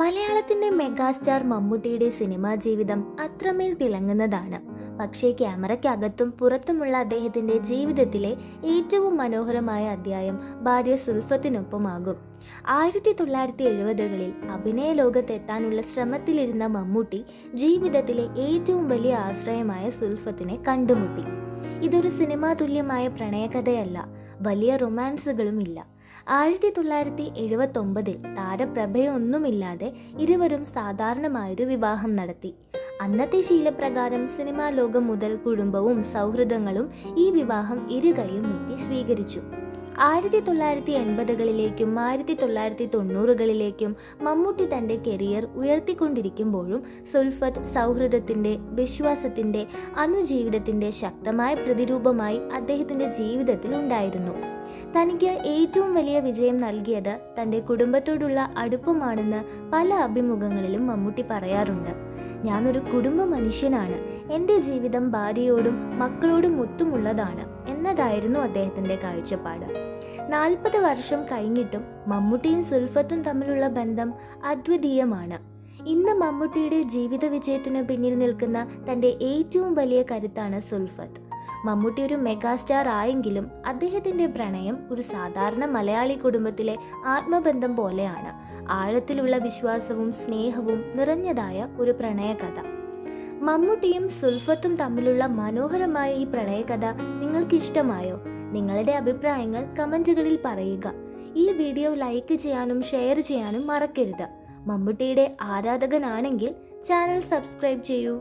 മലയാളത്തിന്റെ മെഗാസ്റ്റാർ മമ്മൂട്ടിയുടെ സിനിമാ ജീവിതം അത്രമേൽ തിളങ്ങുന്നതാണ്. പക്ഷേ ക്യാമറയ്ക്കകത്തും പുറത്തുമുള്ള അദ്ദേഹത്തിന്റെ ജീവിതത്തിലെ ഏറ്റവും മനോഹരമായ അധ്യായം ഭാര്യ സുൽഫത്തിനൊപ്പമാകും. ആയിരത്തി തൊള്ളായിരത്തി എഴുപതുകളിൽ അഭിനയ ലോകത്തെത്താനുള്ള ശ്രമത്തിലിരുന്ന മമ്മൂട്ടി ജീവിതത്തിലെ ഏറ്റവും വലിയ ആശ്രയമായ സുൽഫത്തിനെ കണ്ടുമുട്ടി. ഇതൊരു സിനിമാ തുല്യമായ പ്രണയകഥയല്ല വലിയ റൊമാൻസുകളുമില്ല. ആയിരത്തി തൊള്ളായിരത്തി എഴുപത്തി ഒമ്പതിൽ താരപ്രഭയൊന്നുമില്ലാതെ ഇരുവരും സാധാരണമായൊരു വിവാഹം നടത്തി. അന്നത്തെ ശീലപ്രകാരം സിനിമാ ലോകം മുതൽ കുടുംബവും സൗഹൃദങ്ങളും ഈ വിവാഹം ഇരുകൈയും നീട്ടി സ്വീകരിച്ചു. ആയിരത്തി തൊള്ളായിരത്തി എൺപതുകളിലേക്കും ആയിരത്തി തൊള്ളായിരത്തി തൊണ്ണൂറുകളിലേക്കും മമ്മൂട്ടി തന്റെ കരിയർ ഉയർത്തിക്കൊണ്ടിരിക്കുമ്പോഴും സുൽഫത്ത് സൗഹൃദത്തിന്റെ വിശ്വാസത്തിന്റെ അനുജീവിതത്തിന്റെ ശക്തമായ പ്രതിരൂപമായി അദ്ദേഹത്തിന്റെ ജീവിതത്തിൽ ഉണ്ടായിരുന്നു. തനിക്ക് ഏറ്റവും വലിയ വിജയം നൽകിയത് തന്റെ കുടുംബത്തോടുള്ള അടുപ്പമാണെന്ന് പല അഭിമുഖങ്ങളിലും മമ്മൂട്ടി പറയാറുണ്ട്. ഞാനൊരു കുടുംബ മനുഷ്യനാണ്. എന്റെ ജീവിതം ഭാര്യയോടും മക്കളോടും ഒത്തുമുള്ളതാണ് എന്നതായിരുന്നു അദ്ദേഹത്തിന്റെ കാഴ്ചപ്പാട്. നാൽപ്പത് വർഷം കഴിഞ്ഞിട്ടും മമ്മൂട്ടിയും സുൽഫത്തും തമ്മിലുള്ള ബന്ധം അദ്വിതീയമാണ്. ഇന്ന് മമ്മൂട്ടിയുടെ ജീവിത വിജയത്തിനു പിന്നിൽ നിൽക്കുന്ന തന്റെ ഏറ്റവും വലിയ കരുത്താണ് സുൽഫത്ത്. മമ്മൂട്ടി ഒരു മെഗാസ്റ്റാർ ആയെങ്കിലും അദ്ദേഹത്തിന്റെ പ്രണയം ഒരു സാധാരണ മലയാളി കുടുംബത്തിലെ ആത്മബന്ധം പോലെയാണ്. ആഴത്തിലുള്ള വിശ്വാസവും സ്നേഹവും നിറഞ്ഞതായ ഒരു പ്രണയകഥ. മമ്മൂട്ടിയും സുൽഫത്തും തമ്മിലുള്ള മനോഹരമായ ഈ പ്രണയകഥ നിങ്ങൾക്ക് ഇഷ്ടമായോ? നിങ്ങളുടെ അഭിപ്രായങ്ങൾ കമന്റുകളിൽ പറയുക. ഈ വീഡിയോ ലൈക്ക് ചെയ്യാനും ഷെയർ ചെയ്യാനും മറക്കരുത്. മമ്മൂട്ടിയുടെ ആരാധകനാണെങ്കിൽ ചാനൽ സബ്സ്ക്രൈബ് ചെയ്യൂ.